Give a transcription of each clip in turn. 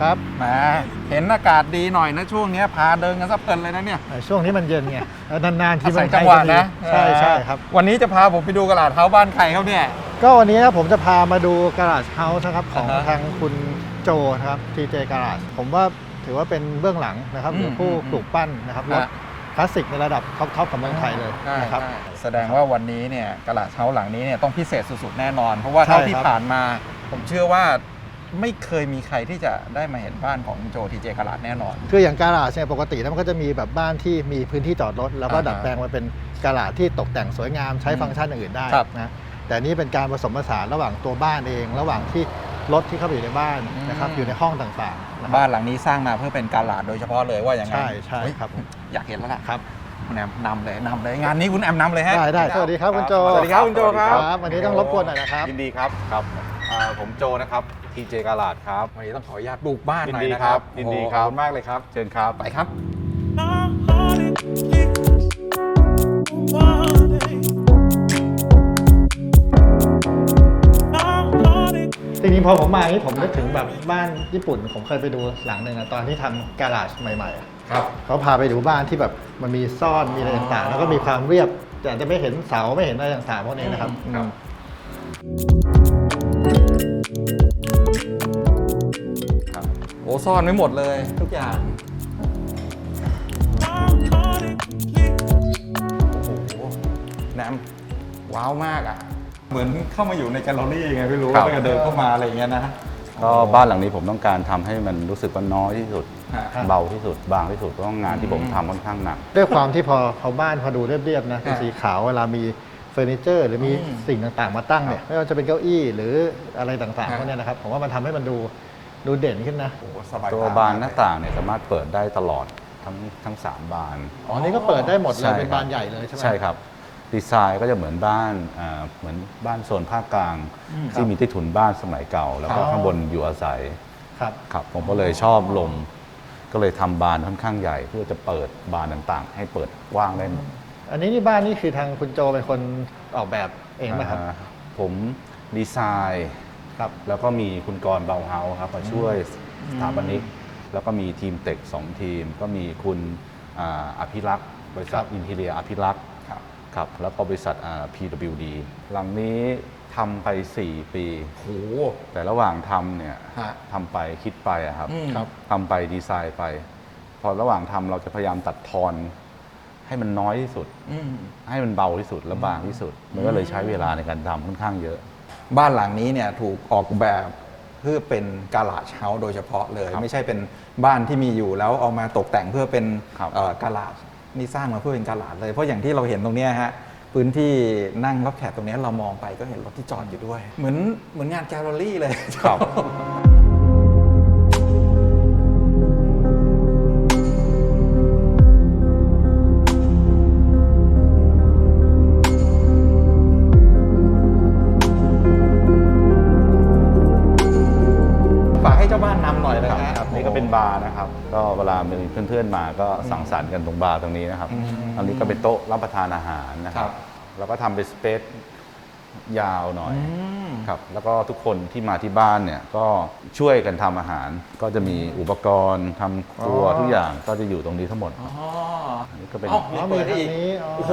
คุณแอมครับแหมเห็นอากาศดีหน่อยนะช่วงเนี้ยพาเดินกันสักเพลินเลยนะเนี่ยเอ่อช่วงนี้มันเย็นไงแล้วนานๆที่อามัศัยนจังหวะนะใช่ใช่ครับวันนี้จะพาผมไปดูกระดาษเท้าบ้านใครเขาเนี่ยก็วันนี้นะผมจะพามาดูการาจเฮาส์นะครับของอ่าฮะทางคุณโจนะครับทีเจการาจผมว่าถือว่าเป็นเบื้องหลังนะครับอืมหรือผู้อืมปลูกปั้นนะครับรถฮะคลาสสิกในระดับท็อปทอปของเมืองไทยเลยใช่นะครับใช่แสดงว่าวันนี้เนี่ยกระดาษเท้าหลังนี้เนี่ยต้องพิเศษสุดๆแน่นอน เพราะว่าใช่เท่าที่ครับผ่านมา ผมเชื่อว่า ไม่เคยมีใครที่จะได้มาเห็นบ้านของโจทีเจกระดาษแน่นอน คืออย่างการาจเนี่ยปกติแล้วมันก็จะมีแบบบ้านที่มีพื้นที่จอดรถ แล้วก็อ่าฮะดัดแปลงมาเป็นการาจที่ตกแต่งสวยงามใช้ฟังก์ชันอื่นๆได้ครับนะแต่นี่เป็นการผสมผสานระหว่างตัวบ้านเอง ระหว่างที่รถที่เข้าไปอยู่ในบ้านนะครับอืม อยู่ในห้องต่างๆนะครับบ้านหลังนี้สร้างมาเพื่อเป็นกระดาษโดยเฉพาะเลยว่าอย่างนั้นใช่ใช่เฮ้ยครับผมอยากเห็นแล้วล่ะครับ คุณแอมนำเลยนำเลยงานนี้คุณแอมนำเลยฮะได้ได้สวัสดีครับคุณโจสวัสดีครับคุณโจครับ ครับวันนี้ต้องรบกวนหน่อยนะครับ ยินดีครับครับอ่าผมโจนะครับ ทีเจกาลาดครับ วันนี้ต้องขออนุญาตบุกบ้านยิหน่อยดีนะคครัรับบยินดีโอ้โหครับขอณมากเลยครับ เชิญครับไปครับ My heart it bleeds one day. My heart it จริงๆพอผมมานี่ผมนึกถึงแบบบ้านญี่ปุ่น ผมเคยไปดูหลังหนึ่งอะตอนที่ทำการาจใหม่ๆอะครับ เขาพาไปดูบ้านที่แบบมันมีซ่อนมีอะไรต่างๆ แล้วก็มีความเรียบแต่จะไม่เห็นเสาไม่เห็นอะไรต่างๆพวกนี้นะครับอืม ซ่อนไว้หมดเลยทุกอย่าง My heart it bleeds โอ้โหแหนมว้าวมากอะ เหมือนเข้ามาอยู่ในแกลเลอรี่ไงไม่รู้ครับตั้งแต่เดินเข้ามาอะไรอย่างเงี้ยนะ ก็บ้านหลังนี้ผมต้องการทำให้มันรู้สึกว่าน้อยที่สุด ฮะ เบาที่สุด บางที่สุดเพราะว่างานที่ผมทำค่อนข้างหนัก ด้วยความที่พอพอบ้านพอดูเรียบๆนะเป็นฮะสีขาวเวลามีเฟอร์นิเจอร์ หรือมีอืมสิ่งต่างๆ มาตั้งเนี่ยไม่ว่าจะเป็นเก้าอี้หรืออะไรต่างฮะๆพวกเนี้ยนะครับผมว่ามันทำให้มันดู ดูเด่นขึ้นนะโอ้โหสบายตัวบานหน้าต่างเนี่ยสามารถเปิดได้ตลอดทั้งทั้งสามบาน อ๋อนี่ก็เปิดได้หมดเลย ใช่เป็นครับ บานใหญ่เลยใช่ไหม ใช่ครับ ดีไซน์ก็จะเหมือนบ้านอ่าเหมือนบ้านโซนภาคกลางอืมที่มีใต้ถุนบ้านสมัยเก่า แล้วก็อ๋อข้างบนอยู่อาศัยครับ ครับผมก็เลยชอบลม ก็เลยทำบานค่อนข้างใหญ่ เพื่อจะเปิดบานต่างๆ ให้เปิดกว้างได้หมด อันนี้นี่บ้านนี่คือทางคุณโจเป็นคนออกแบบเองไหมครับ อ่าผมดีไซน์ ครับแล้วก็มีคุณกรณ์เบาเฮาส์ครับมาช่วยสถาปนิกแล้วก็มีทีมเต็กสองทีม ก็มีคุณอ่าอภิรักษ์บริษัทอินทีเรียอภิรักษ์ครับครับแล้วก็บริษัทอ่า PWD หลังนี้ทำไป 4 ปี โห แต่ระหว่างทำเนี่ยฮะทำไปคิดไปอะครับอืมทำไปดีไซน์ไป พอระหว่างทำเราจะพยายามตัดทอน ให้มันน้อยที่สุด อืม ให้มันเบาที่สุดและบางที่สุด มันก็เลยใช้เวลาในการทำค่อนข้างเยอะ บ้านหลังนี้เนี่ยถูกออกแบบเพื่อเป็นกาลาดเฮาส์โดยเฉพาะเลย ครับไม่ใช่เป็นบ้านที่มีอยู่แล้วเอามาตกแต่งเพื่อเป็นครับเอ่อกาลาดนี่สร้างมาเพื่อเป็นกาลาดเลย เพราะอย่างที่เราเห็นตรงเนี้ยฮะพื้นที่นั่งรับแขกตรงเนี้ยเรามองไปก็เห็นรถที่จอดอยู่ด้วย เหมือนเหมือนงานแกลเลอรี่เลย ครับ ก็เวลามีเพื่อนๆมาก็สังสรรค์กันตรงบาร์ตรงนี้นะครับอืมอันนี้ก็เป็นโต๊ะรับประทานอาหารนะคครัรับบแล้วก็ทำเป็นสเปซยาวหน่อยอืมครับแล้วก็ทุกคนที่มาที่บ้านเนี่ยก็ช่วยกันทำอาหาร ก็จะมีอุปกรณ์ทำครัวอ๋อทุกอย่างก็จะอยู่ตรงนี้ทั้งหมดอ๋ออันนี้ก็เป็นอ๋อมีเปิดได้อีกมีทางนี้อ๋อโอ้โห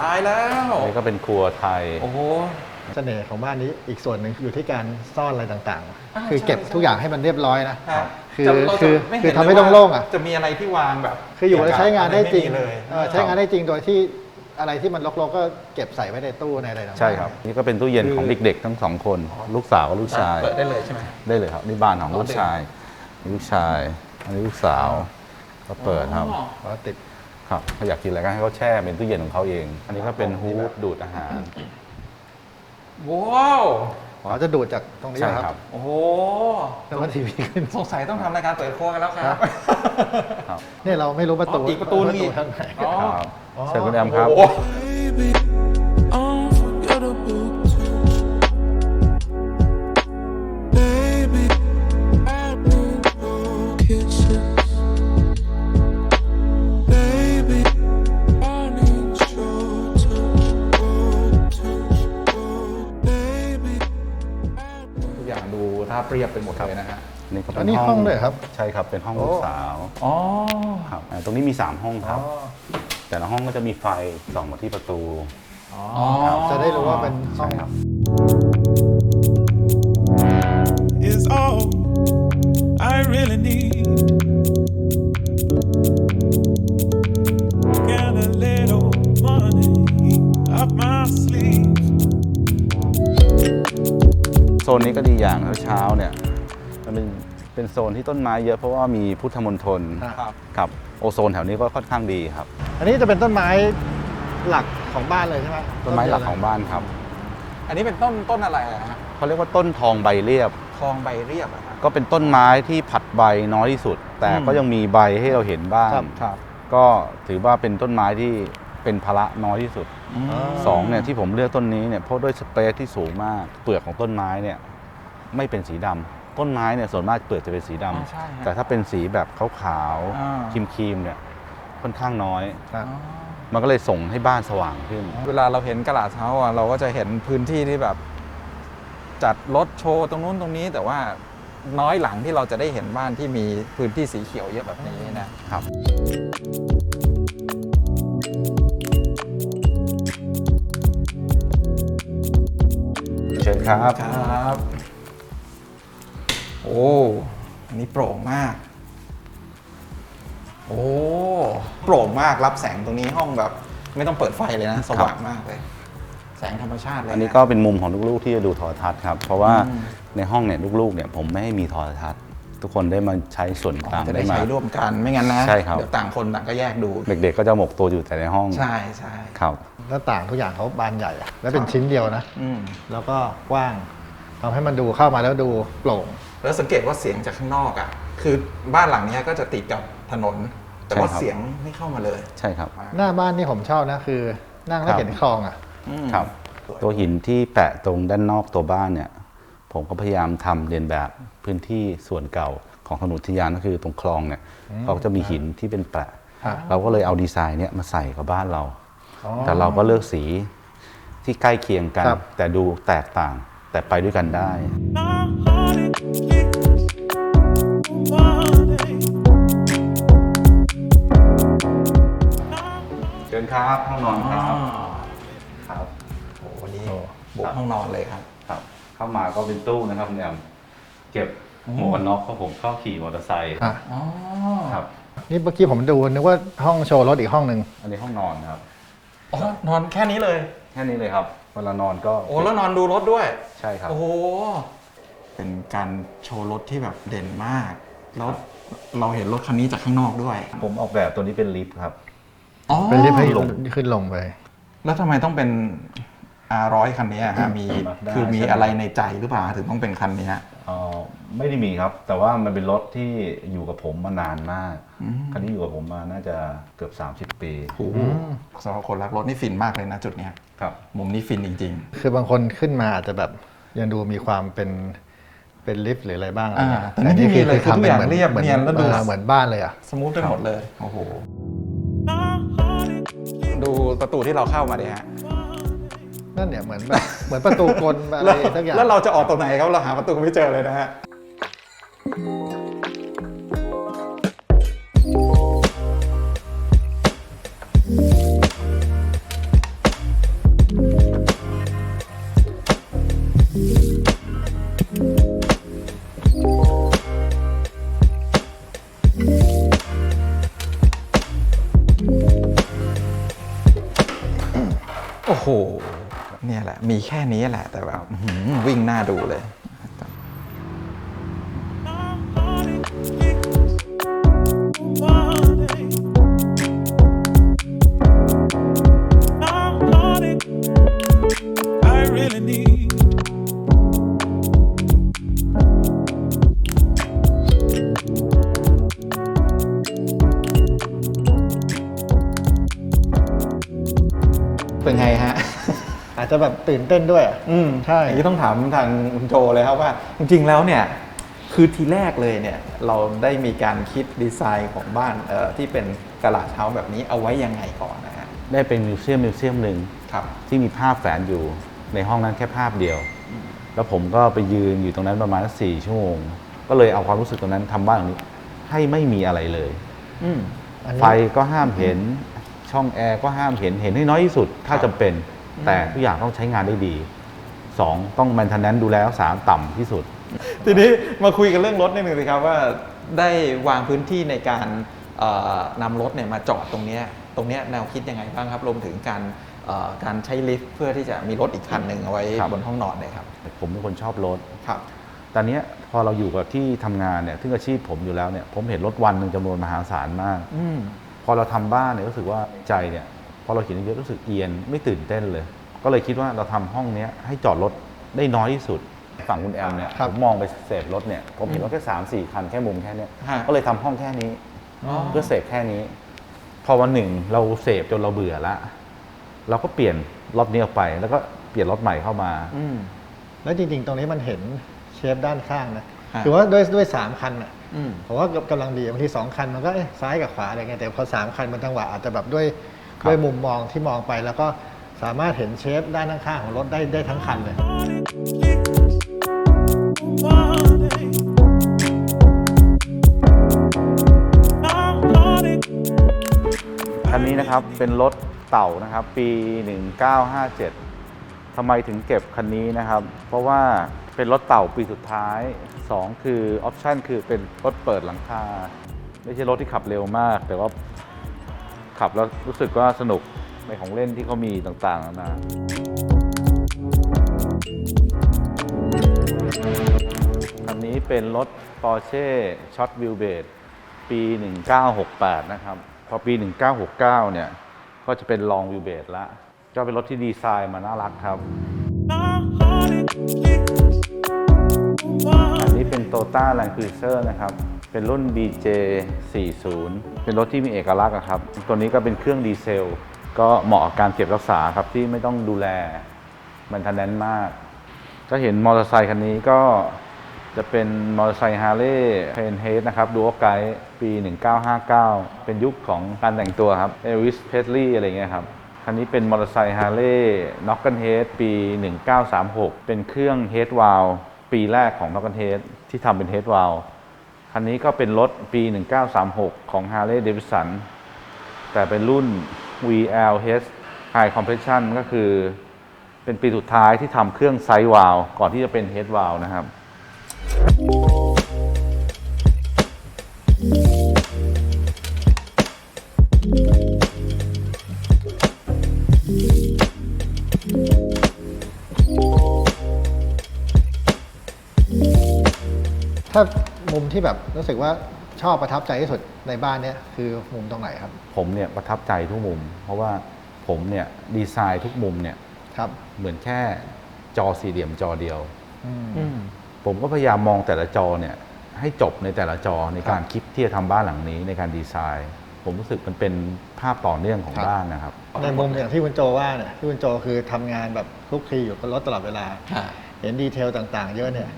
ตายแล้วอันนี้ก็เป็นครัวไทยโอ้โหเสน่ห์ของบ้านนี้อีกส่วนหนึ่งอยู่ที่การซ่อนอะไรต่างอ่าๆคือเก็บใช่ทุกอย่างให้มันเรียบร้อยนะฮะ คือจะเราจะคือไม่คือเห็นทำให้เลยว่าโล่งๆอะจะมีอะไรที่วางแบบคืออยู่แล้วใช้งานได้จริงม่มีเลยเออใช้งานได้จริงโดยที่อะไรที่มันรกๆก็เก็บใส่ไว้ในตู้ในอะไรต่างๆ ใช่ครับ นี่ก็เป็นตู้เย็นของเด็กๆ ทั้งสองคน ลูกสาวกับลูกชาย เปิดได้เลยใช่ไหม ได้เลยครับนี่บ้านของอ๋อลูกชายนี่ลูกชายอันนี้ลูกสาว ก็เปิดครับ อ๋อแล้วติดครับเขาอยากกินอะไรก็ให้เขาแช่เป็นตู้เย็นของเขาเอง อันนี้ก็เป็นฮูดดูดอาหาร ว้าว เขาจะดูดจากตรงนี้ใช่นะคครัรับ บ โอ้โหแล้วก็ทีวีขึ้นสงสัยต้องทำรายการเปิดครัวกันแล้วครับ ครับ เนี่ยเราไม่รู้ประตูอ๋ออีกประตูนึงอีกทางไหนอ๋อ ครับ เชิญคุณแอมครับ โอ้โห baby, อันนนี้ห้องด้วยเหรอครับใช่ครับเป็นห้องโอ้ลูกสาวอ๋อครับอ่าตรงนี้มี 3 ห้องครับ แต่ละห้องก็จะมีไฟส่องมาที่ประตูอ๋อจะได้รู้ว่าเป็นห้องครับ is all I really need. Get a little money up my sleeve. โซนนี้ก็ดีอย่างเช้าๆเนี่ยมัน เป็นเป็นโซนที่ต้นไม้เยอะเพราะว่ามีพุทธมณฑลครับครับโอโซนแถวนี้ก็ค่อนข้างดีครับ อันนี้จะเป็นต้นไม้หลักของบ้านเลยใช่ไหมต้นไม้หลักของบ้านครับ อันนี้เป็นต้นต้นอะไรอะฮะเขาเรียกว่าต้นทองใบเรียบ ทองใบเรียบอะฮะก็เป็นต้นไม้ที่ผัดใบน้อยที่สุด แต่อืมก็ยังมีใบให้เราเห็นบ้างครับก็ถือว่าเป็นต้นไม้ที่เป็นภาระน้อยที่สุดสองเนี่ยที่ผมเลือกต้นนี้เนี่ยเพราะด้วยสเปซที่สูงมากเปลือกของต้นไม้เนี่ยไม่เป็นสีดำ ต้นไม้เนี่ยส่วนมากเปลือกจะเป็นสีดำอ๋อใช่ฮะแต่ถ้าเป็นสีแบบขาวอ่า ๆครีมๆเนี่ยค่อนข้างน้อยครับมันก็เลยส่งให้บ้านสว่างขึ้น เวลาเราเห็นกระดาษเช้าอะเราก็จะเห็นพื้นที่ที่แบบ จัดรถโชว์ตรงนู้นตรงนี้ แต่ว่าน้อยหลังที่เราจะได้เห็นบ้านที่มีพื้นที่สีเขียวเยอะแบบนี้นะครับ เชิญครับ ครับโอ้อันนี้โปร่งมาก โอ้ โปร่งมากรับแสงตรงนี้ห้องแบบ ไม่ต้องเปิดไฟเลยนะ สว่างมากเลย แสงธรรมชาติเลยะอันนี้ก็เป็นมุมของลูกๆที่จะดูโทรทัศน์ครับ เพราะว่าอืม ในห้องเนี่ยลูกๆเนี่ยผมไม่ให้มีโทรทัศน์ ทุกคนได้มาใช้ส่วนกลางจะได้มา ใช้ร่วมกันไม่งั้นนะ ใช่ครับ เดี๋ยวต่างคนต่างก็แยกดู เด็กๆก็จะหมกตัวอยู่แต่ในห้องใช่ใช่ครับหน้าต่างทุกอย่างเขาบานใหญ่อะและเป็นชิ้นเดียวนะ อืม แล้วก็กว้างทำให้มันดูเข้ามาแล้วดูโปร่ง แล้วสังเกตว่าเสียงจากข้างนอกอะ คือบ้านหลังเนี้ยก็จะติดกับถนน แต่ว่าใช่ครับ เสียงไม่เข้ามาเลย ใช่ครับ หน้าบ้านนี่ผมชอบนะคือนั่งแล้วครับ เห็นคลองอะ อืม ครับตัวหินที่แปะตรงด้านนอกตัวบ้านเนี่ย ผมก็พยายามทำเรียนแบบพื้นที่ส่วนเก่าของถนนอุทยานก็คือตรงคลองเนี่ยเขาก็จะมีหินที่เป็นแปะ ครับ เราก็เลยเอาดีไซน์เนี่ยมาใส่กับบ้านเรา อ๋อ แต่เราก็เลือกสีที่ใกล้เคียงกัน ครับ แต่ดูแตกต่างแต่ไปด้วยกันได้ My heart it เชิญครับห้องนอนคอ๋รัอบครับโอ้วันนี้โอ้บุกห้องนอนเลยครับ ครับ เข้ามาก็เป็นตู้นะครับคุณแอมเก็บหมวกกันน็อกเพราะผมเข้าขี่มอเตอร์ไซค์อะอ๋อครับนี่เมื่อกี้ผมดูนึกว่าห้องโชว์รถอีกห้องหนึ่งอันนี้ห้องนอนครับอ๋อนอนแค่นี้เลย แค่นี้เลยครับเวลานอนก็โอ้แล้วนอนดูรถด้วย ใช่ครับโอ้โหเป็นการโชว์รถที่แบบเด่นมาก แล้วเราเห็นรถคันนี้จากข้างนอกด้วย ผมออกแบบตัวนี้เป็นลิฟต์ครับอ๋อ เป็นลิฟต์ให้ลงขึ้นลงไป แล้วทำไมต้องเป็น R100 คันนี้อะฮะมีได้คือมีใช่ไหมอะไรในใจหรือเปล่าถึงต้องเป็นคันนี้ฮะเอ่อไม่ได้มีครับ แต่ว่ามันเป็นรถที่อยู่กับผมมานานมากอืมคันนี้อยู่กับผมมาน่าจะเกือบ 30 ปีโอ้โหสำหรับคนรักรถนี่ฟินมากเลยนะจุดเนี้ยครับมุมนี้ฟินจริงคือบางคนขึ้นมาอาจจะแบบยังดูมีความเป็นเป็นลิฟต์หรืออะไรบ้างอะไรเงี้ยอ่าแต่นี่ไม่มีเลยคือทุกอย่างเรียบหมือนเนียนแล้วดูเออเหมือนบ้านเลยอะๆสมูทไปหมดเลยโอ้โห My heart it ดูประตูที่เราเข้ามาดิฮะนั่นเนี่ยเหมือนแบบเหมือนประตูกลอะไรแล้วสักอย่างแล้วเราจะออกตรงไหนครับเราหาประตูไม่เจอเลยนะฮะ โอ้โห เนี่ยแหละ มีแค่นี้แหละ แต่แบบวิ่งหน้าดูเลย เป็นไงฮะ อาจจะแบบตื่นเต้นด้วยอะอืมใช่อย่างนี้ต้องถามทางคุณโจเลยครับว่า จริงๆแล้วเนี่ยคือทีแรกเลยเนี่ยเราได้มีการคิดดีไซน์ของบ้านเอ่อที่เป็นกระลาเช้าแบบนี้เอาไว้ยังไงก่อนนะฮะได้เป็นมิวเซียมมิวเซียมหนึ่งครับที่มีภาพแฝนอยู่ในห้องนั้นแค่ภาพเดียว แล้วผมก็ไปยืนอยู่ตรงนั้นประมาณสี่ชั่วโมง ก็เลยเอาความรู้สึกตรงนั้นทำบ้านหลังนี้ ให้ไม่มีอะไรเลย อืมอันนี้ไฟก็ห้ามเห็น ช่องแอร์ก็ห้ามเห็นเห็นให้น้อยที่สุด ถ้าครับจำเป็น แต่ทุกอย่างต้องใช้งานได้ดีสองต้องแมนเทนแนนดูแลรักษาต่ำที่สุด ทีนี้มาคุยกันเรื่องรถนิดนึงสิครับว่าได้วางพื้นที่ในการเอ่อนำรถเนี่ยมาจอดตรงเนี้ยตรงเนี้ยแนวคิดยังไงบ้างครับรวมถึงการเอ่อการใช้ลิฟต์เพื่อที่จะมีรถอีกคันหนึ่งเอาไว้ครับ บนห้องนอนเนี่ยครับผมเป็นคนชอบรถ ครับ ตอนเนี้ยพอเราอยู่กับที่ทำงานเนี่ยซึ่งอาชีพผมอยู่แล้วเนี่ยผมเห็นรถวันหนึ่งจำนวนมหาศาลมาก อืม พอเราทำบ้านเนี่ยรู้สึกว่าใจเนี่ยพอเราเห็นเยอะๆรู้สึกเอียนไม่ตื่นเต้นเลย ก็เลยคิดว่าเราทำห้องเนี้ยให้จอดรถได้น้อยที่สุดฝั่งคุณแอมเนี่ยครับผมมองไปเสพรถเนี่ยผมเห็นว่าแค่สามสี่คันแค่มุมแค่เนี้ยฮะก็เลยทำห้องแค่นี้อ๋อเพื่อเสพแค่นี้ พอวันหนึ่งเราเสพจนเราเบื่อละเราก็เปลี่ยนรถนี้ออกไป แล้วก็เปลี่ยนรถใหม่เข้ามาอืมแล้วจริงๆ ตรงนี้มันเห็นเชฟด้านข้างนะฮะคือว่าด้วยด้วยสามคันอะอืม ผมว่ากำลังดีบางทีสองคันมันก็เอ๊ะซ้ายกับขวาอะไรเงี้ยแต่พอสามคันมันจังหวะอาจจะแบบด้วยครับด้วยมุมมองที่มองไปแล้วก็สามารถเห็นเชฟด้านข้างๆของรถได้ได้ทั้งคันเลย คันนี้นะครับเป็นรถเต่านะครับ ปี 1957ทำไมถึงเก็บคันนี้นะครับ เพราะว่า เป็นรถเต่าปีสุดท้าย 2 คือออปชันคือเป็นรถเปิดหลังคา ไม่ใช่รถที่ขับเร็วมาก แต่ว่าขับแล้วรู้สึกว่าสนุกในของเล่นที่เขามีต่างๆนานาคันนี้เป็นรถ Porsche Shot Wheelbase ปี 1968 นะครับ พอปี 1969 เนี่ย ก็จะเป็น Long Wheelbase ละก็เป็นรถที่ดีไซน์มาน่ารักครับ เป็น t o t a Land Cruiser นะครับ เป็นรุ่น BJ 40เป็นรถที่มีเอกลักษณ์ครับ ตัวนี้ก็เป็นเครื่องดีเซล ก็เหมาะกับการเก็บรักษาครับที่ไม่ต้องดูแลมันทันแนนมาก ก็เห็นมอเตอร์ไซคันนี้ก็จะเป็นมอเตอร์ไซค์ฮาร์เลย์เพนเฮดนะครับดูโอไกด์ปี 1959 เป็นยุคของการแต่งตัวครับเอวิสเพสลีย์อะไรเงี้ยครับ คันนี้เป็นมอเตอร์ไซค์ฮาร์เลย์น็อกเกันเฮดปี 1936 เป็นเครื่องเฮดวาลปีแรกของน็อกเกันเฮด ที่ทำเป็นเฮดวาลคันนี้ก็เป็นรถปี 1936 ของ Harley Davidson แต่เป็นรุ่น VLH High Compression ก็คือเป็นปีสุดท้ายที่ทำเครื่องไซด์วาลก่อนที่จะเป็นเฮดวาลนะครับ ถ้ามุมที่แบบรู้สึกว่าชอบประทับใจที่สุดในบ้านเนี้ยคือมุมตรงไหนครับ ผมเนี่ยประทับใจทุกมุม เพราะว่าผมเนี่ยดีไซน์ทุกมุมเนี่ยครับ เหมือนแค่จอสี่เหลี่ยมจอเดียว อืม อืม ผมก็พยายามมองแต่ละจอเนี่ยให้จบในแต่ละจอในการคิดที่จะทำบ้านหลังนี้ในการดีไซน์ ผมรู้สึกมันเป็นภาพต่อเนื่องของครับ บ้านนะครับ ในมุมอย่างที่คุณโจว่าเนี่ยที่คุณโจคือทำงานแบบคลุกคลีอยู่กับรถตลอดเวลาฮะเห็นดีเทลต่างๆ เยอะเนี่ย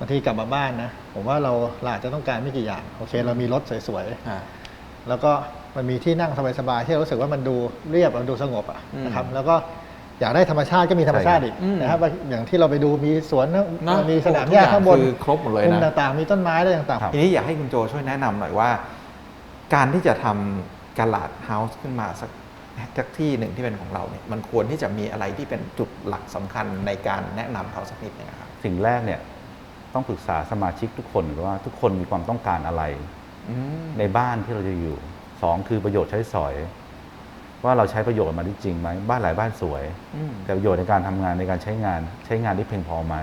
บางทีกลับมาบ้านนะ ผมว่าเราเราอาจจะต้องการไม่กี่อย่าง โอเค เรามีรถสวยฮะๆแล้วก็มันมีที่นั่งสบายๆที่เรารู้สึกว่ามันดูเรียบมันดูสงบอะอืมนะครับ แล้วก็อยากได้ธรรมชาติก็มีธรรมชาติอีกอืมนะครับ อย่างที่เราไปดูมีสวนนะมีสนามทุกหญ้าอย่างข้างบนคือครบหมดเลยนะ มุมต่างๆ มีต้นไม้อะไรต่างครับทีนี้อยากให้คุณโจช่วยแนะนำหน่อยว่า การที่จะทำกาลาดเฮาส์ขึ้นมาสักสักที่หนึ่งที่เป็นของเราเนี่ยมันควรที่จะมีอะไรที่เป็นจุดหลักสำคัญในการแนะนำเขาสักนิดนึงนะครับ สิ่งแรกเนี่ย ต้องปรึกษาสมาชิกทุกคนว่าทุกคนมีความต้องการอะไรอืมในบ้านที่เราจะอยู่สองคือประโยชน์ใช้สอย ว่าเราใช้ประโยชน์มาได้จริงไหมบ้านหลายบ้านสวยอืมแต่ประโยชน์ในการทำงานในการใช้งานใช้งานได้เพียงพอไหม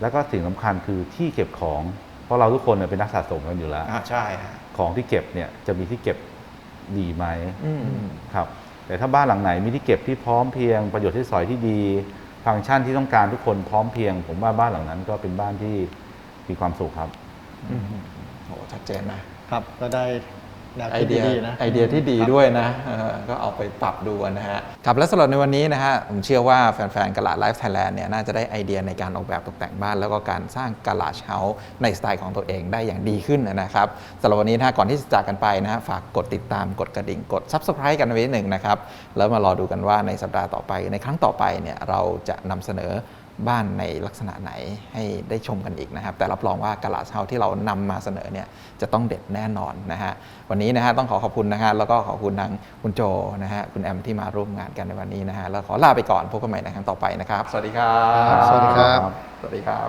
แล้วก็สิ่งสำคัญคือที่เก็บของ เพราะเราทุกคนเนี่ยเป็นนักสะสมกันอยู่แล้วอ่าใช่ฮะของที่เก็บเนี่ยจะมีที่เก็บดีไหมอืมครับ แต่ถ้าบ้านหลังไหนมีที่เก็บที่พร้อมเพรียงประโยชน์ใช้สอยที่ดี ฟังก์ชันที่ต้องการทุกคนพร้อมเพรียง ผมว่าบ้านหลังนั้นก็เป็นบ้านที่มีความสุขครับอืมโหชัดเจนนะๆครับ ก็ได้ แนวไอคิดเดียดีๆนะ ไอเดียที่ดีครับด้วยนะเออก็เอาไปปรับดูกันนะฮะครับและสำหรับในวันนี้นะฮะผมเชื่อว่าแฟนๆกาลาดไลฟ์ไทยแลนด์เนี่ยน่าจะได้ไอเดียในการออกแบบตกแต่งบ้าน แล้วก็การสร้างกาลาดเฮาส์ในสไตล์ของตัวเองได้อย่างดีขึ้นนะครับสำหรับวันนี้นะฮะก่อนที่จะจากกันไปนะฮะฝากกดติดตามกดกระดิ่งกด Subscribe กันไว้นิดหนึ่งนะครับแล้วมารอดูกันว่าในสัปดาห์ต่อไปในครั้งต่อไปเนี่ยเราจะนำเสนอ บ้านในลักษณะไหนให้ได้ชมกันอีกนะครับ แต่รับรองว่ากาลาเช่าที่เรานำมาเสนอเนี่ยจะต้องเด็ดแน่นอนนะฮะวันนี้นะฮะต้องขอขอบคุณนะฮะแล้วก็ขอบคุณทางคุณโจนะฮะคุณแอมที่มาร่วมงานกันในวันนี้นะฮะแล้วขอลาไปก่อนพบกันใหม่ในครั้งต่อไปนะครับ สวัสดีครับสวัสดีครับ สวัสดีครับ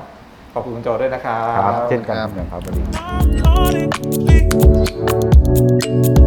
ขอบคุณคุณโจด้วยนะครับครับเช่นกันครับอย่างครับสวัสดี I'm calling, please.